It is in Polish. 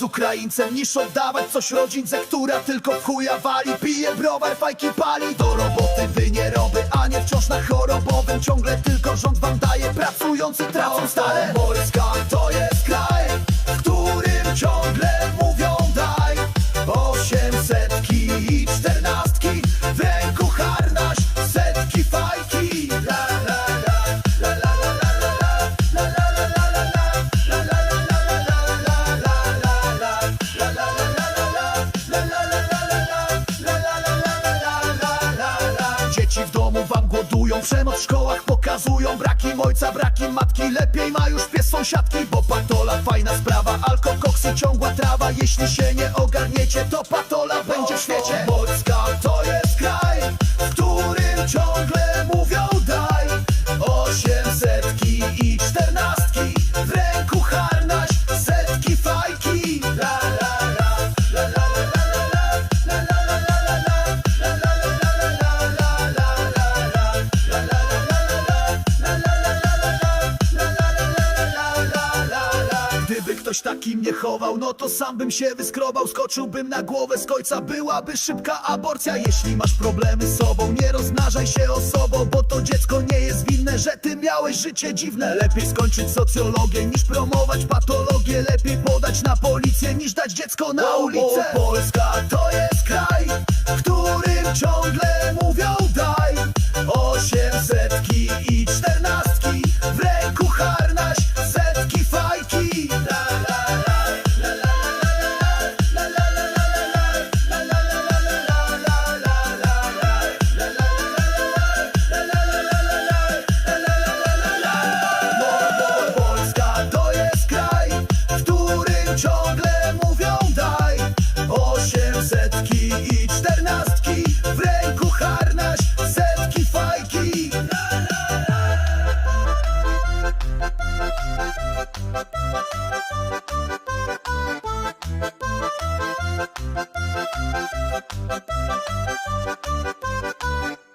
Z Ukraińcem niż oddawać coś rodzince, która tylko chuja wali Pije browar, fajki pali. Do roboty wy nie roby, a nie wciąż na chorobowym Ciągle tylko Dzieci w domu wam głodują, przemoc w szkołach pokazują. Braki ojca, braki matki, lepiej ma już pies sąsiadki Bo patola fajna sprawa, alko, koksy, ciągła trawa. Jeśli się nie ogarniecie, to patola będzie w świecie. Polska to jest kraj, w którym ciągle ktoś taki mnie chował, no to sam bym się wyskrobał. Skoczyłbym na głowę z końca, byłaby szybka aborcja. Jeśli masz problemy z sobą, nie rozmnażaj się osobą Bo to dziecko nie jest winne, że ty miałeś życie dziwne. Lepiej skończyć socjologię niż promować patologię. Lepiej podać na policję niż dać dziecko na ulicę. Polska to jest Thank you.